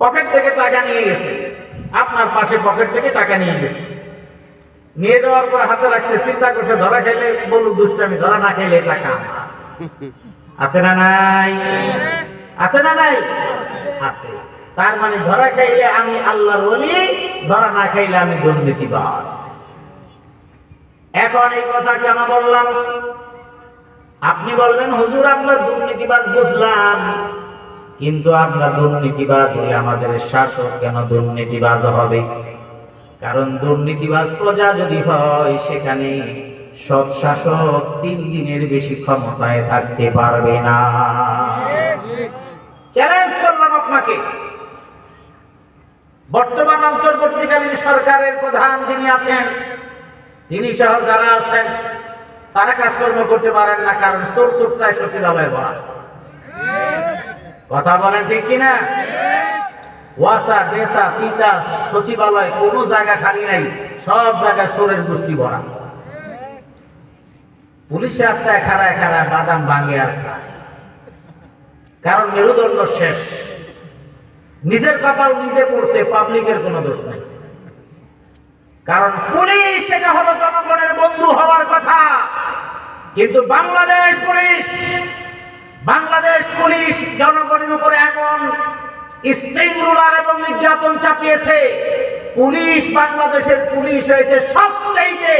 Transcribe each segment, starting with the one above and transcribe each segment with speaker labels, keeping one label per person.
Speaker 1: Pocket থেকে টাকা নিয়ে আপনার পাশে পকেট থেকে টাকা নিয়ে নিয়ে যাওয়ার পর হাতে না আছে না নাই? আছে না নাই? আছে। তার মানে ধরা খাইলে আমি আল্লাহর ওলি, ধরা না খাইলে আমি দুর্নীতিবাজ। এখন এই কথা কেন বললাম? আপনি বলবেন, হুজুর আপনার দুর্নীতিবাজ বুঝলাম। কিন্তু আমরা দুর্নীতিবাজ হলে আমাদের শাসক কেন দুর্নীতিবাজ হবে? কারণ দুর্নীতিবাজ প্রজা যদি হয়, সেখানে সৎ শাসক তিন দিনের বেশি ক্ষমতায় থাকতে পারবে না। চ্যালেঞ্জ করলাম আপনাকে। বর্তমান অন্তর্বর্তীকালীন সরকারের প্রধান যিনি আছেন, তিনি সহ যারা আছেন তারা কাজকর্ম করতে পারেন না, কারণ সোর সোরটায় সচিবালয়ে ভরা। কথা বলেন ঠিক কিনা? ওয়াসা ডেসা তিতা, সচিবালয় কোনো জায়গা খালি নাই, সব জায়গায় সোরের গোষ্ঠী ভরা। পুলিশ রাস্তায় খাড়ায় খাড়ায় বাদাম ভাঙে আর। কারণ মেরুদণ্ড শেষ। নিজের কপাল নিজে পড়ছে, পাবলিকের কোনো দোষ নাই। কারণ পুলিশ, এটা হলো জনগণের বন্ধু হওয়ার কথা। কিন্তু বাংলাদেশ পুলিশ বাংলাদেশ পুলিশ জনগণের উপরে এমন স্ট্রিং রুলার এবং নির্যাতন চাপিয়েছে, পুলিশ বাংলাদেশের পুলিশ হয়েছে সবচাইতে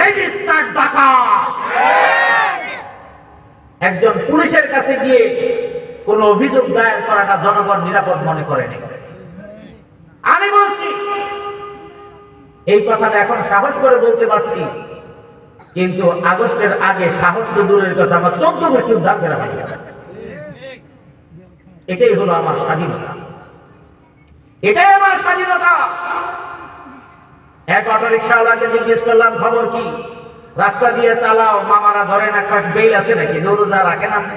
Speaker 1: রেজিস্টার্ড ডাকাত একজন পুলিশের কাছে গিয়ে কোনো অভিযোগ দায়ের করাটা জনগণ নিরাপদ মনে করেনি আমি বলছি, এই কথাটা এখন সাহস করে বলতে পারছি। কিন্তু আগস্টের আগে সাহস তো দূরের কথা, আমার চোদ্দ বছর উদ্ধার করা হয়েছে এটাই হলো আমার স্বাধীনতা। এটাই আমার স্বাধীনতা। এক অটো রিক্সাওয়ালাকে জিজ্ঞেস করলাম, খবর কি? রাস্তা দিয়ে চালাও, মামারা ধরে না, কয়েক বেল আছে নাকি? নৌরোজা রাখেন আপনি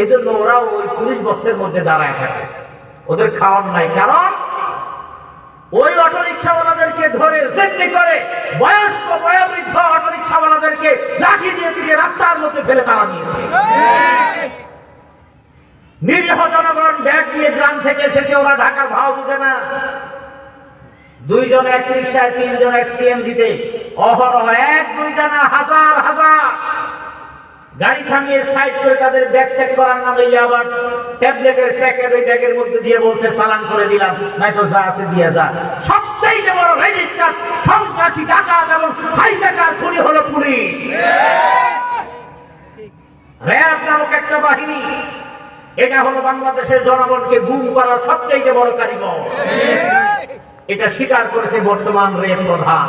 Speaker 1: এই জন্য ওরাও ওই পুলিশ বক্সের মধ্যে দাঁড়ায় থাকে। ওদের খাওয়ান নাই। কারণ ওই অটো রিক্সাওয়ালাদেরকে ধরে জিম্মি করে বয়স্ক, বয়োবৃদ্ধ অটো রিক্সাওয়ালাদেরকে লাঠি দিয়ে দিয়ে রাস্তার মধ্যে ফেলে তারা দিয়েছে। নিরীহ জনগণ ব্যাগ নিয়ে গ্রাম থেকে এসেছে, ওরা ঢাকার ভাও বুঝে না। দুইজন এক রিক্সায় তিনজন এক সিএনজিতে। অহরহ এক দুইটা না হাজার হাজার। গাড়ি থামিয়ে সাইড করে তাদের ব্যাগ চেক করার নামে আবার ট্যাবলেটের প্যাকেট ওই ব্যাগের মধ্যে দিয়ে বলছে চালান করে দিলাম নাই তো যা আছে দিয়ে যা। সবচেয়ে বড় রেজিস্টার সন্ত্রাসী ডাকাত এবং হাইজাকার খুনি হলো পুলিশ। র্যাব নামক একটা বাহিনী, এটা হলো বাংলাদেশের জনগণকে গুম করার সবচেয়ে বড় কারিগর। এটা স্বীকার করেছে বর্তমান রেপ প্রধান।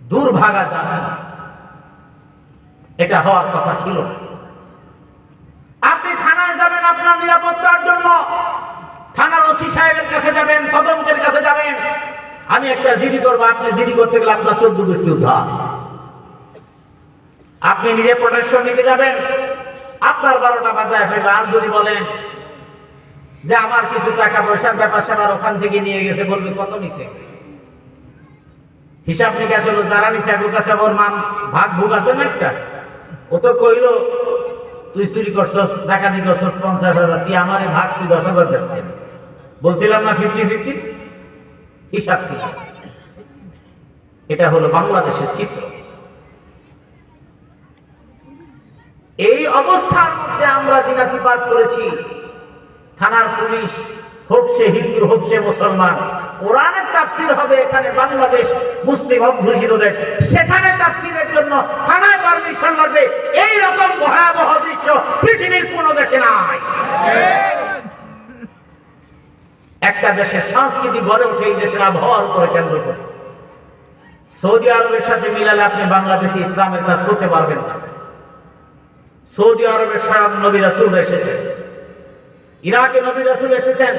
Speaker 1: দুর্ভাগা জাতি এটা হওয়ার কথা ছিল। আপনি থানায় যাবেন আপনার নিরাপত্তার জন্য। থানার ওসি সাহেবের কাছে যাবেন, তদন্তের কাছে যাবেন। আমি একটা জিডি করব, আপনি জিডি করতে গেলে আপনার চোদ্দ গোষ্ঠী উদ্ধার। আপনি নিজে প্রোটেকশন নিতে যাবেন। আপনার বারোটা বাজায় ফেলবে আর যদি বলেন যে আমার কিছু টাকা পয়সার ব্যাপার স্যাপার ওখান থেকে নিয়ে গেছে, বলবে কত নিছে? হিসাব নিকাশ হলো, যারা নিছে একর কাছে ওর মাম ভাগ ভুগ আছে না একটা? ও তো কইল, তুই চুরি করছস, ডাকাতি করছস, পঞ্চাশ হাজার, তুই আমার ভাগ তুই দশ হাজার বেচতে বলছিলাম না ফিফটি ফিফটি হিসাব কি এটা হলো বাংলাদেশের চিত্র। এই অবস্থার মধ্যে আমরা দিনাতিপাত করেছি। থানার পুলিশ হোক সে হিন্দু হোক সে মুসলমান কোরআনের তাফসির হবে এখানে বাংলাদেশ মুসলিম অধ্যুষিত দেশ। সেখানে তাফসিরের জন্য থানায় পারমিশন লাগবে। এই রকম ভয়াবহ দৃশ্য পৃথিবীর কোনো দেশে নাই। একটা দেশের সংস্কৃতি গড়ে ওঠে, এই দেশের আবহাওয়ার উপরে কেন্দ্র করে। সৌদি আরবের সাথে মিলালে আপনি বাংলাদেশে ইসলামের কাজ করতে পারবেন না। সৌদি আরবের স্বয়ং নবী রাসুল এসেছেন। ইরাকে নবী রাসুল এসেছেন।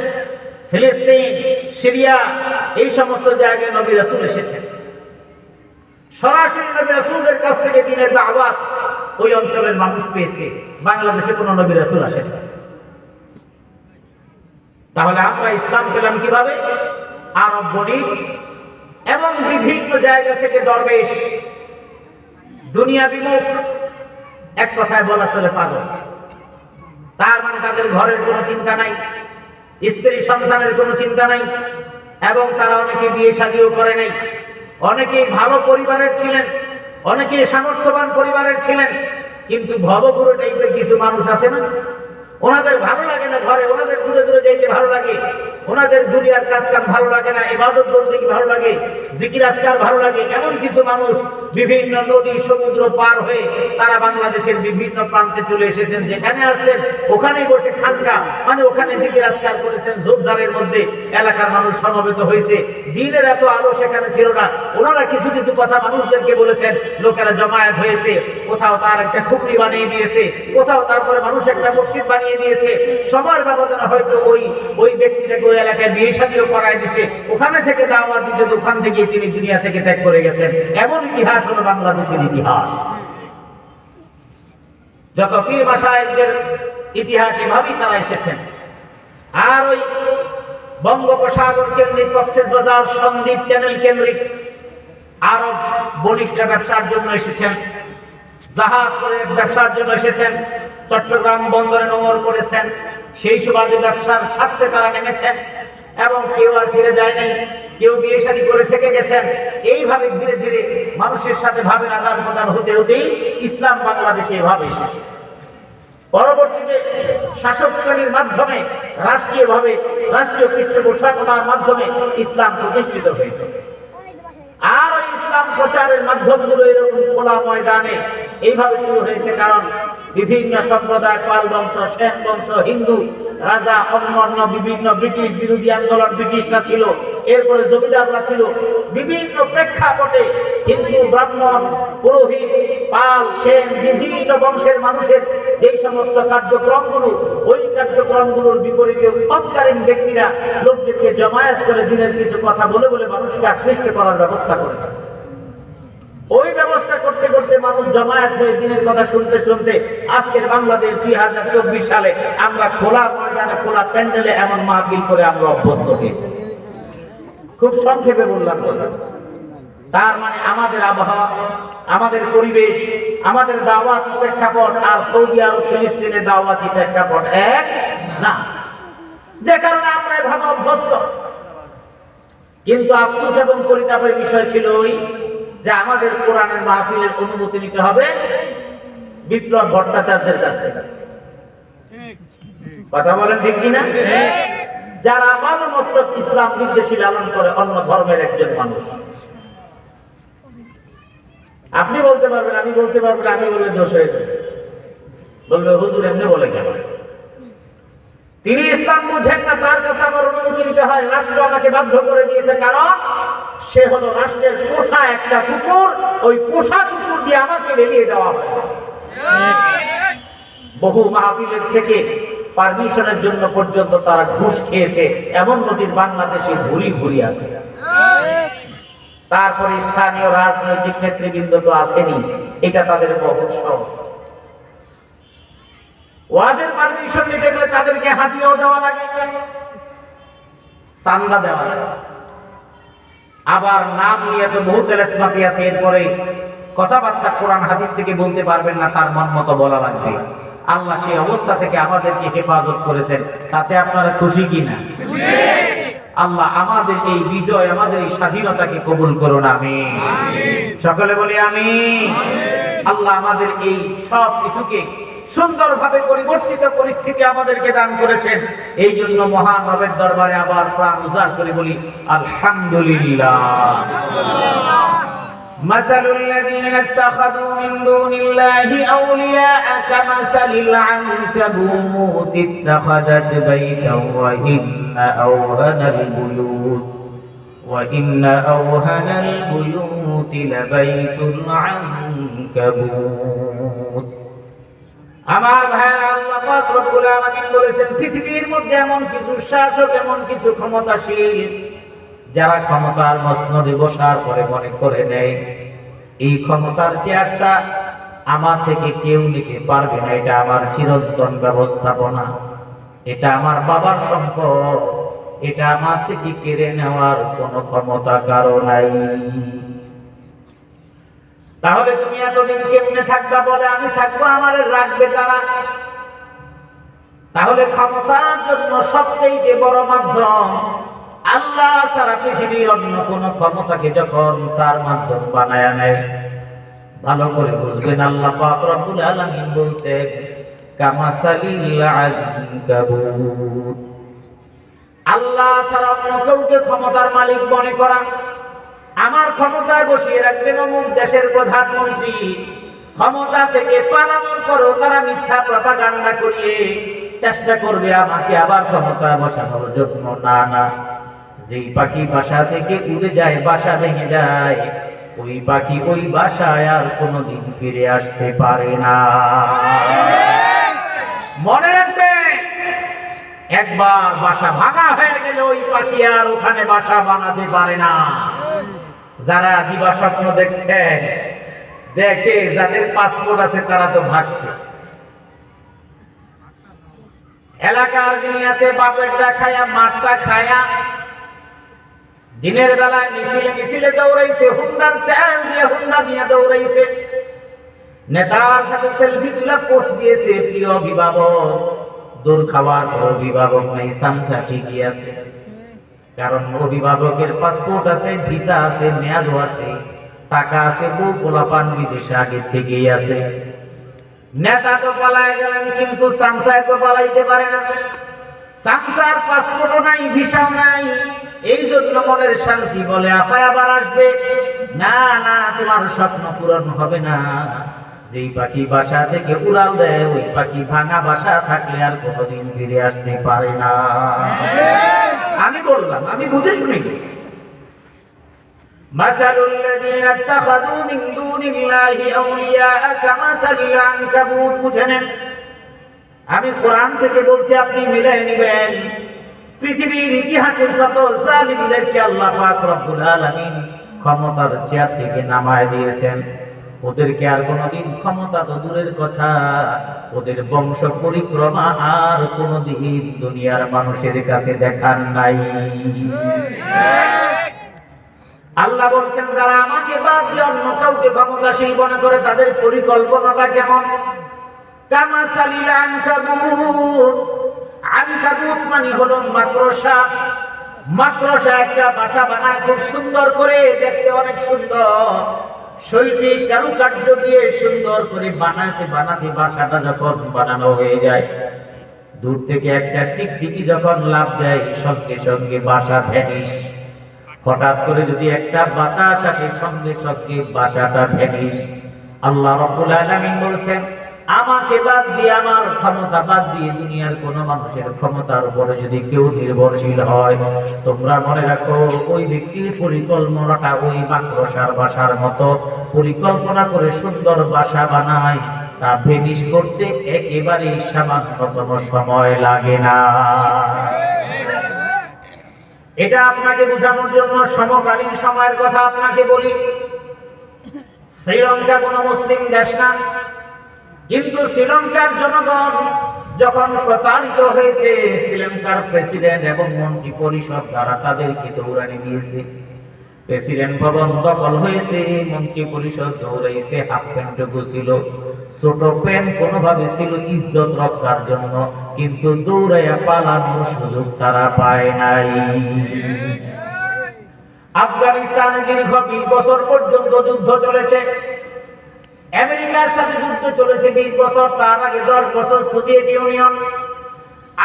Speaker 1: ফিলিস্তিন, সিরিয়া, এই সমস্ত জায়গায় নবী রাসুল এসেছেন। সরাসরি নবী রাসুলের কাছ থেকে দিনের দাওয়াত ওই অঞ্চলের মানুষ পেয়েছে। বাংলাদেশে কোনো নবী রাসুল আসেন। তাহলে আমরা ইসলাম পেলাম কীভাবে? আরব বণিক এবং বিভিন্ন জায়গা থেকে দরবেশ, দুনিয়া বিমুখ, এক কথায় বলা চলে পাগল। তার মানে তাদের ঘরের কোনো চিন্তা নাই। স্ত্রী সন্তানের কোনো চিন্তা নাই এবং তারা অনেকে বিয়ে শাদিও করে নাই। অনেকেই ভালো পরিবারের ছিলেন অনেকে সামর্থ্যবান পরিবারের ছিলেন, কিন্তু ভবপুরো টাইপের কিছু মানুষ আছে না? ওনাদের ভালো লাগে না ঘরে, ওনাদের দূরে দূরে যাইতে ভালো লাগে। ওনাদের দুনিয়ার কাজ কাম ভালো লাগে না এবাদত বন্দিকে ভালো লাগে, জিকির আজকার ভালো লাগে, এমন কিছু মানুষ বিভিন্ন নদী সমুদ্র পার হয়ে তারা বাংলাদেশের বিভিন্ন প্রান্তে চলে এসেছেন, যেখানে আসছেন, ওখানেই বসে খানকা মানে ওখানে জিকির আজকার করেছেন, ঝোপঝাড়ের মধ্যে এলাকার মানুষ সমবেত হয়েছে, দিনের এত আলো সেখানে ছিল না, ওনারা কিছু কিছু কথা মানুষদেরকে বলেছেন, লোকেরা জমায়েত হয়েছে, কোথাও তার একটা খুপড়ি বানিয়ে দিয়েছে, কোথাও তারপরে মানুষ একটা মসজিদ বানিয়ে দিয়েছে, সময়ের ব্যবধানে হয়তো ওই ওই ব্যক্তিটাকে এলাকায় বিয়ে শাদিও করাই দিছে। ওখানে থেকে দাওয়াত দিতে ওখান থেকে তিনি দুনিয়া থেকে ত্যাগ করে গেছেন। এমন ইতিহাস হলো বাংলাদেশের ইতিহাস। যত পীর মাসায়কদের ইতিহাস এভাবেই তারা এসেছেন। আর ওই বঙ্গোপসাগর কেন্দ্রিক কক্সেস বাজার সন্দীপ চ্যানেল কেন্দ্রিক আরব বণিকরা ব্যবসার জন্য এসেছেন। জাহাজ করে ব্যবসার জন্য এসেছেন। চট্টগ্রাম বন্দরে নোংর করেছেন। সেই সুবাদে ব্যবসার স্বার্থে তারা নেমেছেন এবং কেউ আর ফিরে যায়নি, কেউ বিয়ে শাদী করে থেকে গেছেন। এইভাবে ধীরে ধীরে মানুষের সাথে ভাবের আদান প্রদান হতে হতেই ইসলাম বাংলাদেশে এভাবে এসেছে। পরবর্তীতে শাসক শ্রেণির মাধ্যমে, রাষ্ট্রীয়ভাবে, রাষ্ট্রীয় পৃষ্ঠপোষকতার মাধ্যমে ইসলাম প্রতিষ্ঠিত হয়েছে। আর ইসলাম প্রচারের মাধ্যমগুলো এরকম খোলা ময়দানে এইভাবে শুরু হয়েছে কারণ বিভিন্ন সম্প্রদায় পাল বংশ সেন বংশ, হিন্দু, রাজা অন্য অন্য বিভিন্ন ব্রিটিশ বিরোধী আন্দোলন ব্রিটিশরা ছিল, এরপরে জমিদাররা ছিল। বিভিন্ন প্রেক্ষাপটে হিন্দু, ব্রাহ্মণ, পুরোহিত, পাল, সেন বিভিন্ন বংশের মানুষের যেই সমস্ত কার্যক্রমগুলো, ওই কার্যক্রমগুলোর বিপরীতে তৎকালীন ব্যক্তিরা লোকদেরকে জমায়েত করে দিনের কিছু কথা বলে বলে মানুষকে আকৃষ্ট করার ব্যবস্থা করেছে। ওই ব্যবস্থা করতে করতে মানুষ জমায়েত হয়ে দিনের কথা শুনতে শুনতে আজকের বাংলাদেশ দুই হাজার চব্বিশ সালে আমরা খোলা ময়দানে, খোলা প্যান্ডেলে এমন মাহফিল করে আমরা অভ্যস্ত হয়েছি। খুব সংক্ষেপে বললাম তার মানে আমাদের আবহাওয়া, আমাদের পরিবেশ, আমাদের দাওয়াত প্রেক্ষাপট আর সৌদি আরব ফিলিস্তিনের দাওয়াতি প্রেক্ষাপট এক না। যে কারণে আমরা এভাবে অভ্যস্ত। কিন্তু আফসোস এবং পরিতাপের বিষয় ছিল ওই যে আমাদের কোরআনের মাহফিলের অনুমতি নিতে হবে বিপ্লব ভট্টাচার্যের কাছ থেকে। কথা বলেন ঠিক কিনা? যারা আমার মস্তক ইসলাম নির্দেশী লালন করে, অন্য ধর্মের একজন মানুষ। আপনি বলতে পারবেন, আমি বলতে পারবেন আমি বললে দোষ হয়ে যাবে। বলবে, হুজুর, এমনি বলে কেন? তিনি ইসলাম বুঝেন না, তার কাছে আমার অনুমতি নিতে হয়। রাষ্ট্র আমাকে বাধ্য করে দিয়েছে, কারণ সে হলো রাষ্ট্রের পোষা একটা কুকুর। ওই পোষা কুকুর দিয়ে আমাকে বেরিয়ে দেওয়া হয়েছে। বহু মাহফিলের থেকে পারমিশনের জন্য পর্যন্ত তারা ঘুষ খেয়েছে। এমন নদীর বাংলাদেশে ঘুরি ঘুরি আছে। তারপরে স্থানীয় রাজনৈতিক নেতৃবৃন্দ তো আসেনি এটা তাদের মহোৎসব। ওয়াজের পারমিশন নিতে গেলে তাদেরকে হাতিয়েও দেওয়া লাগে চান্দা দেওয়া লাগে। আবার নাম নিয়ে তো বহু তেলেসমাতি আছে এরপরে কথাবার্তা কোরআন হাদিস থেকে বলতে পারবেন না তার মন মতো বলা লাগবে। আল্লাহ সেই অবস্থা থেকে আমাদেরকে হেফাজত করেছেন তাতে আপনারা খুশি কিনা? আল্লাহ আমাদের এই বিজয় আমাদের এই স্বাধীনতাকে কবুল করুন আমি সকলে বলি আমি আল্লাহ আমাদের এই সব কিছুকে সুন্দরভাবে পরিবর্তিত পরিস্থিতি আমাদেরকে দান করেছেন এই জন্য মহান রবের দরবারে আবার প্রাণ উজাড় করে বলি আলহামদুলিল্লাহ مثل الذين اتخذوا من دون الله أولياء كمثل العنكبوت اتخذت بيتا وإن أوهن البيوت وإن أوهن البيوت لبيت العنكبوت আমার ভাইয়েরা আল্লাহ পাক রব্বুল আলামিন বলেছেন, পৃথিবীর মধ্যে এমন কিছু শাসক, এমন কিছু ক্ষমতাশীল যারা ক্ষমতার মসনদে বসার পরে মনে করে নেয়, এই ক্ষমতার চেয়ারটা আমার থেকে কেউ নিতে পারবে না, এটা আমার চিরন্তন ব্যবস্থাপনা, এটা আমার বাবার সম্পদ, এটা আমার থেকে কেড়ে নেওয়ার কোনো ক্ষমতা কারও নাই। তাহলে তুমি এতদিন কেমনে থাকবা বলে আমি থাকব, আমার রাখবে তারা তাহলে ক্ষমতার জন্য সবচেয়ে বড় মাধ্যম আল্লাহ সারা পৃথিবীর অন্য কোন ক্ষমতাকে যখন তার মাধ্যম বানায় নেয়। ভালো করে বুঝবেন, আল্লাহ পাক রব্বুল আলামিন বলছেন আল্লাহ ছাড়া অন্য কাউকে ক্ষমতার মালিক মনে করা আমার ক্ষমতায় বসিয়ে রাখবেন অমুক দেশের প্রধানমন্ত্রী। ক্ষমতা থেকে পালানোর পরও তারা মিথ্যা প্রপাগান্ডা করিয়ে চেষ্টা করবে আমাকে আবার ক্ষমতায় বসানোর জন্য। না না, যেই পাখি বাসা থেকে উড়ে যায়, বাসা ভেঙে যায়, ওই পাখি ওই বাসায় আর কোনোদিন ফিরে আসতে পারে না। মনে রাখবে, একবার বাসা ভাঙা হয়ে গেলে ওই পাখি আর ওখানে বাসা বানাতে পারে না। যারা দিবা স্বপ্ন দেখছেন, দেখে যাদের পাসপোর্ট আছে তারা তো ভাগছে। এলাকার যিনি আছে, বাপেরটা খায়া মাঠটা খায়া, দিনের বেলায় মিছিলে মিছিলে দৌড়াইছে, হুন্ডার তেল দিয়ে হুন্ডা নিয়ে দৌড়াইছে। নেতার সাথে সেলফি তুলে পোস্ট দিয়েছে, প্রিয় অভিভাবক, দূর খাওয়ার পর অভিভাবক নেই সামসা ঠিকই আছে? কারণ অভিভাবকের পাসপোর্ট আছে, ভিসা আছে, মেয়াদও আছে, টাকা আছে, বউ পোলাপান বিদেশে আগের থেকেই আছে। নেতা তো পালায় গেলেন, কিন্তু সামসায় তো পালাইতে পারে না। সামসার পাসপোর্টও নাই, ভিসাও নাই। এই জন্য মনের শান্তি বলে আফায় আবার আসবে। না না, তোমার স্বপ্ন পূরণ হবে না। যেই পাখি বাসা থেকে উড়াল দেয়, ওই পাখি ভাঙা বাসা থাকলে আর কোনোদিন ফিরে আসতে পারে না। আমি বললাম আমি বুঝে শুনে গেছি مثل الذين اتخذوا من دون الله أولياء كمثل العنكبوت বুঝেনেন আমি কোরআন থেকে বলছি আপনি মিলাই নেবেন পৃথিবীর ইতিহাসে যত জালিমদেরকে আল্লাহ পাক রব্বুল আলামিন ক্ষমতার চেয়ার থেকে নামায় দিয়েছেন ওদেরকে আর কোনোদিন ক্ষমতা তো দূরের কথা। ওদের বংশ পরিক্রমা আর কোনোদিন দুনিয়ার মানুষের কাছে দেখার নাই। আল্লাহ বলছেন, যারা আমাকে বাদ দিয়ে অন্য কাউকে ক্ষমতাশীল মনে করে, তাদের পরিকল্পনাটা কেমন? কামাসালিল আনকাবুত। আনকাবুত মানে হলো মাকড়সা। মাকড়সা একটা বাসা বানায় খুব সুন্দর করে, দেখতে অনেক সুন্দর। শৈল্পিক কারুকার্য দিয়ে সুন্দর করে বানাতে বানাতে বাসাটা যখন বানানো হয়ে যায়, দূর থেকে একটা টিকটিকি যখন লাভ দেয়, সঙ্গে সঙ্গে বাসা ভ্যানিস হঠাৎ করে যদি একটা বাতাস আসে, সঙ্গে সঙ্গে বাসাটা ভ্যানিস আল্লাহ রকুল আলামিন বলছেন আমাকে বাদ দিয়ে, আমার ক্ষমতা বাদ দিয়ে দুনিয়ার কোন মানুষের ক্ষমতার উপরে যদি কেউ নির্ভরশীল হয়, তোমরা মনে রাখো, ওই ব্যক্তির পরিকল্পনাটা ওই মাকড়সার বাসার মতো পরিকল্পনা করে সুন্দর বাসা বানায়, তা ভেনিশ করতে একেবারেই সামান্যতম সময় লাগে না। এটা আপনাকে বোঝানোর জন্য সমকালীন সময়ের কথা আপনাকে বলি। শ্রীলঙ্কা কোনো মুসলিম দেশ না। কিন্তু শ্রীলঙ্কার জনগণ যখন প্রতারিত হয়েছে, শ্রীলঙ্কার প্রেসিডেন্ট এবং মন্ত্রী পরিষদ দ্বারা তাদেরকে দৌড়ানি দিয়েছে। প্রেসিডেন্ট ভবন দখল হয়েছে, মন্ত্রী পরিষদ দৌড়াইছে, হাফ প্যান্টটুকু ছিল ছোট প্যান্ট কোনোভাবে ছিল ইজ্জত রক্ষার জন্য, কিন্তু দৌড়াইয়া পালানোর সুযোগ তারা পায় নাই। আফগানিস্তানে দীর্ঘ বিশ বছর পর্যন্ত যুদ্ধ চলেছে। আমেরিকার সাথে যুদ্ধ চলেছে বিশ বছর, তার আগে দশ বছর সোভিয়েত ইউনিয়ন।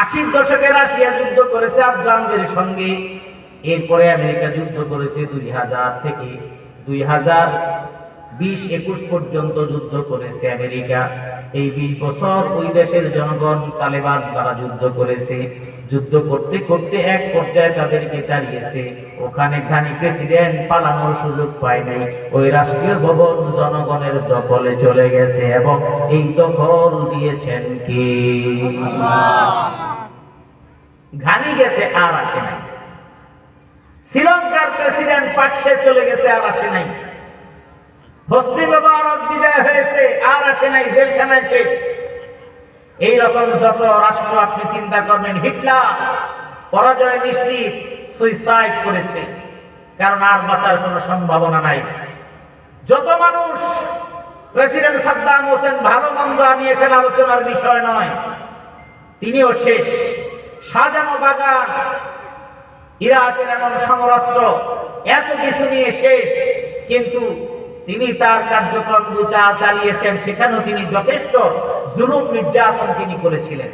Speaker 1: আশির দশকে রাশিয়া যুদ্ধ করেছে আফগানদের সঙ্গে। এরপরে আমেরিকা যুদ্ধ করেছে দুই হাজার থেকে দুই হাজার বিশ একুশ পর্যন্ত যুদ্ধ করেছে আমেরিকা। এই বিশ বছর ওই দেশের জনগণ, তালেবান, তারা যুদ্ধ করেছে। যুদ্ধ করতে করতে এক পর্যায়ে তাদেরকে তাড়িয়েছে। ওখানে খানি প্রেসিডেন্ট পালানোর সুযোগ পায় নাই। ওই রাষ্ট্রীয় ভবন জনগণের দখলে চলে গেছে এবং এই দখল দিয়েছেন কে? ঘানি গেছে আর আসে নাই। শ্রীলঙ্কার প্রেসিডেন্ট পাটসে চলে গেছে আর আসে নাই। হস্তি মোবারক বিদায় হয়েছে আর আসে নাই জেলখানায় শেষ। এই রকম যত রাষ্ট্র আপনি চিন্তা করবেন, হিটলার পরাজয় নিশ্চিত সুইসাইড করেছে, কারণ আর বাঁচার কোনো সম্ভাবনা নাই। যত মানুষ, প্রেসিডেন্ট সাদ্দাম হোসেন ভালো মন্দ আমি এখানে আলোচনার বিষয় নয়, তিনিও শেষ। সাজানো বাগান, ইরাকের এমন সমরাস্ত্র এত কিছু নিয়ে শেষ, কিন্তু তিনি তার কার্যক্রম যা চালিয়েছেন, সেখানেও তিনি যথেষ্ট জুলুম নির্যাতন তিনি করেছিলেন,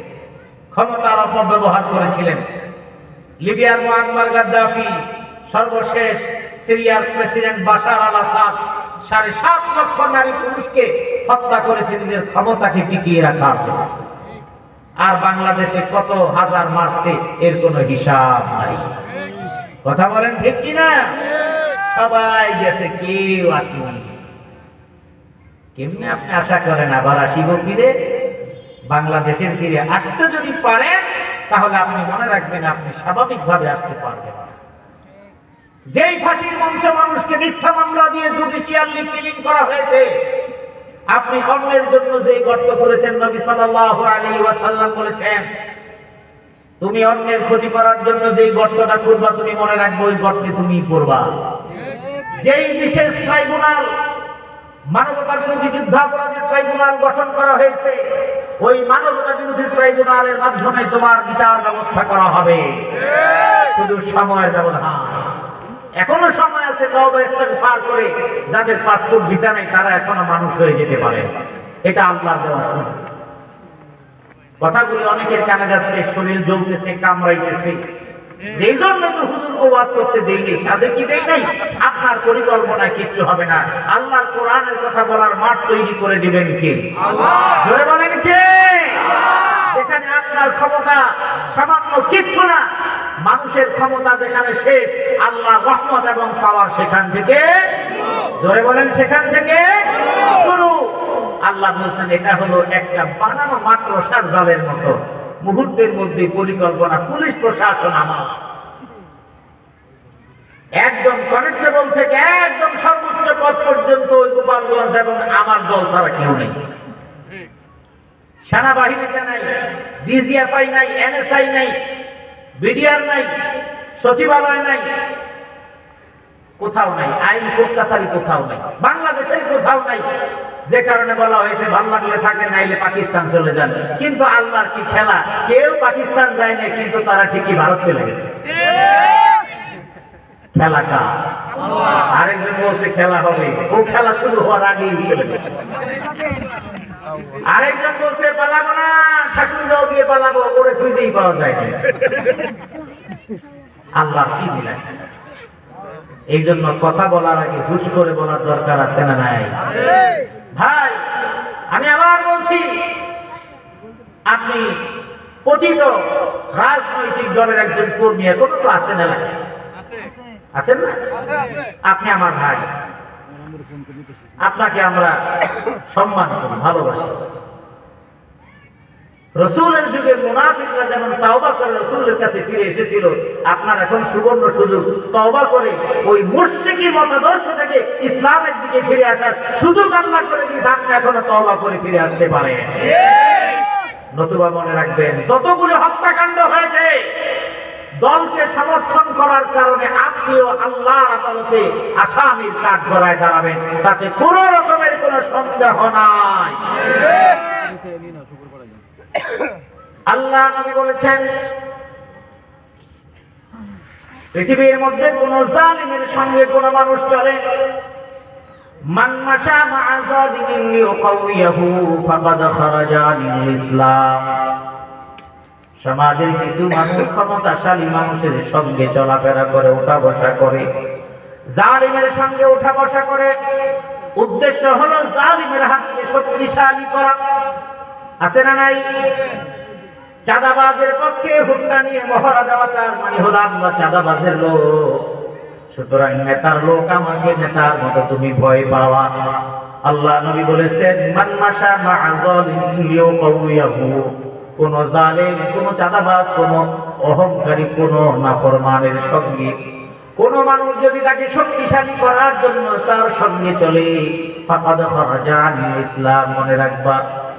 Speaker 1: ক্ষমতার অপব্যবহার করেছিলেন। লিবিয়ার মোয়াম্মার গাদ্দাফি, সর্বশেষ সিরিয়ার প্রেসিডেন্ট বাশার আল আসাদ, সাড়ে সাত লক্ষ নারী পুরুষকে হত্যা করেছে নিজের ক্ষমতাকে টিকিয়ে রাখার জন্য। আর বাংলাদেশে কত হাজার মারছে, এর কোনো হিসাব নাই। কথা বলেন ঠিক কিনা? সবাই গেছে, কেউ কেমনি আপনি আশা করেন আবার আসিব ফিরে? বাংলাদেশের ফিরে আসতে যদি পারেন তাহলে আপনি মনে রাখবেন আপনি স্বাভাবিকভাবে আসতে পারবেন যেই ফাঁসির মঞ্চ মানুষকে মিথ্যা মামলা দিয়ে জুডিশিয়ালি করা হয়েছে, আপনি অন্যের জন্য যেই গর্ত করেছেন, নবী সাল্লাল্লাহু আলাইহি ওয়াসাল্লাম বলেছেন, তুমি অন্যের ক্ষতি করার জন্য যেই গর্তটা করবা, তুমি মনে রাখবে ওই গর্তে তুমি পড়বা। যেই বিশেষ ট্রাইব্যুনাল মানবতা বিরোধী যুদ্ধাপরাধী ট্রাইব্যুনাল গঠন করা হয়েছে, ওই মানবতা বিরোধী ট্রাইব্যুনালের মাধ্যমে তোমার বিচার ব্যবস্থা করা হবে। শুধু সময়ের ব্যবধান। এখনও সময় আছে পার করে, যাদের পাসপোর্ট ভিসা নেই, তারা এখনও মানুষ হয়ে যেতে পারে। এটা আল্লাহর দেওয়া সুযোগ কথাগুলি অনেকের কানে যাচ্ছে, শরীর জ্বলতেছে, কামড়াইতেছে। যেই জন্য তো হুজুর ওয়াজ করতে দেয়নি সাথে কি দেয় নাই? আপনার পরিকল্পনায় কিচ্ছু হবে না। আল্লাহর কোরআনের কথা বলার মাঠ তৈরি করে দিবেন কে? জোরে বলেন কে? যেখানে আপনার ক্ষমতা সামান্য কিচ্ছু না মানুষের ক্ষমতা যেখানে শেষ আল্লাহ রহমত এবং পাওয়ার সেখান থেকে জোরে বলেন সেখান থেকে শুরু। আল্লাহ বলছেন এটা হলো একটা বানানো মাত্র জালের মতো। মুহূর্তের মধ্যে পরিকল্পনা, পুলিশ প্রশাসন আমার। একদম কনস্টেবল থেকে একদম সর্বোচ্চ পদ পর্যন্ত ওই গোপালগঞ্জ এবং আমার দল ছাড়া কেউ নেই। সেনাবাহিনীতে নাই ডিজিএফআই নাই এনএসআই নাই বিডিআর নাই, সচিবালয় নাই, কোথাও নাই, আইন কোর্ট কাছারি কোথাও নাই, বাংলাদেশের কোথাও নাই। যে কারণে বলা হয়েছে, ভালো লাগলে থাকেন, নাইলে পাকিস্তান চলে যান। কিন্তু আল্লাহর কি খেলা? কেউ পাকিস্তান যায়নি, কিন্তু তারা ঠিকই ভারত চলে গেছে। খেলাটা আরেকজন বলছে, খেলা হবে। ও খেলা শুরু হওয়ার আগেই চলে গেছে। আরেকজন বলছে, পালাবো না, ঠাকুরগাঁও গিয়ে পালাবো ওরে খুঁজেই পাওয়া যায় না। আল্লাহ কি দিলেন? এই জন্য কথা বলার আগে হুশ করে বলার দরকার আছে না নাই? ভাই আমি আবার বলছি আপনি পতিত রাজনৈতিক দলের একজন কর্মী এখনও তো আছেন এলাকায়। আছেন না? আপনি আমার ভাই। আপনাকে আমরা সম্মান করি ভালোবাসি। রসুলের যুগে মুনাফিকরা যেমন তাওবা করে রসুলের কাছে ফিরে এসেছিল, আপনার এখন সুবর্ণ সুযোগ। তওবা করে ওই মুর্শিকি মতাদর্শ থেকে ইসলামের দিকে ফিরে আসার সুযোগ আল্লাহ করে দিয়েছে, আপনি এখনও তওবা করে ফিরে আসতে পারেন। নতুবা মনে রাখবেন, যতগুলো হত্যাকাণ্ড হয়েছে, দলকে সমর্থন করার কারণে আপনিও আল্লাহর আদালতে আসামির কাঠ গড়ায় দাঁড়াবেন। তাতে কোন রকমের কোনো সন্দেহ নাই। আল্লাহ নবী বলেছেন, পৃথিবীর মধ্যে কোন জালিমের সঙ্গে কোন মানুষ চলে। মান মাশা মা'a জালিমিন লিউকাউয়াহু ফাকাদ খারাজা ইসলাম। সমাজের কিছু মানুষ ক্ষমতাশালী মানুষের সঙ্গে চলাফেরা করে ওঠা বসা করে। জালিমের সঙ্গে ওঠা বসা করে। উদ্দেশ্য হলো জালিমের হাতকে শক্তিশালী করা। আছে না নাই? চাঁদাবাজের পক্ষে হুন্ডা নিয়ে মহড়া দেওয়া মানে হলো আমরা চাঁদাবাজের লোক। সুতরাং নেতার লোক আমাকে নেতার মতো তুমি ভয় পাওয়া। আল্লাহ নবী বলেছেন, মান মাশা মা'a যালিমিন লিয়াকাউয়াহু কোন জালেম, কোন চাঁদাবাজ, কোন অহংকারী, কোন নাফরমানের সঙ্গে। কোন মানুষ যদি তাকে শক্তিশালী করার জন্য তার সঙ্গে চলে, ফাকাদ খারাজা আনিল ইসলাম। মনে রাখবা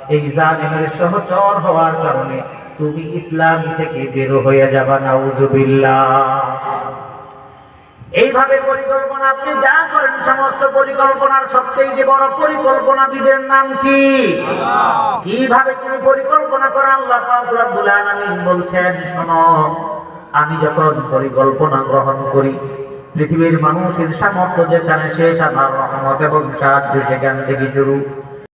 Speaker 1: এই জালিমের সহচর হওয়ার কারণে তুমি ইসলাম থেকে বের হয়ে যাবা, নাউজুবিল্লাহ। এইভাবে পরিকল্পনা, আপনি যা করেন, সমস্ত পরিকল্পনার সবচেয়ে যে বড় পরিকল্পনা বিদের নাম কি? কীভাবে তুমি পরিকল্পনা করেন আল্লাহ বলছেন, শোনো, আমি যখন পরিকল্পনা গ্রহণ করি, পৃথিবীর মানুষের সামর্থ্য যেখানে শেষ, আমার রহমত এবং সাহায্য সেখান থেকে শুরু।